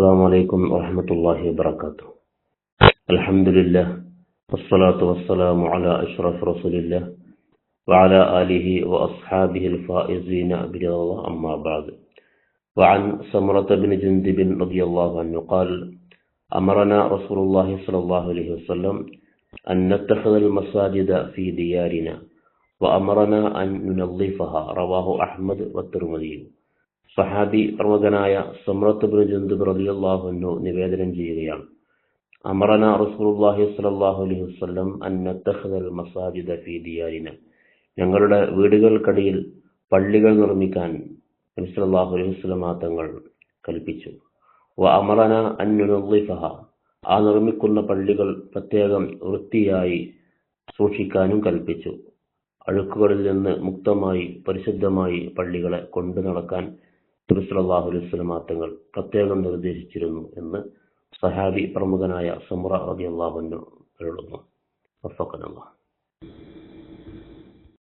السلام عليكم ورحمة الله وبركاته. الحمد لله والصلاة والسلام على أشرف رسول الله وعلى آله وأصحابه الفائزين برضا الله أما بعد. وعن سمرة بن جندب رضي الله عنه قال أمرنا رسول الله صلى الله عليه وسلم أن نتخذ المساجد في ديارنا وأمرنا أن ننظفها رواه أحمد والترمذي. സഹാബി പ്രമുഖനായ സമ്രത്ത് ബിൻ ജന്തുബ് റളിയല്ലാഹു അൻഹു നിവേദനം ചെയ്യുകയാണ്. അമറന റസൂലുള്ളാഹി സ്വല്ലല്ലാഹു അലൈഹി വസല്ലം അൻ നത്തഖദൽ മസാജിദ ഫീ ദിയാരിന. ഞങ്ങളുടെ വീടുകൾക്കടിയിൽ പള്ളികൾ നിർമ്മിക്കാൻ നബി സല്ലല്ലാഹു അലൈഹി വസല്ലം തങ്ങൾ കൽപ്പിച്ചു. വ അമറന അൻ നുനദ്ദിഫഹ ആ നിർമ്മിക്കുന്ന പള്ളികൾ പ്രത്യേകം വൃത്തിയായി സൂക്ഷിക്കാനും കൽപ്പിച്ചു. അഴുക്കുകളിൽ നിന്ന് മുക്തമായി പരിശുദ്ധമായി പള്ളികളെ കൊണ്ടു നടക്കാൻ നബിസ്വല്ലാഹു അലൈഹി സ്വലമാ തങ്ങൾ പ്രത്യേകം നിർദ്ദേശിച്ചിരുന്നു എന്ന് സഹാബി പ്രമുഖനായ സമുറ റബി അള്ളാഹുനു എഴുതുന്നു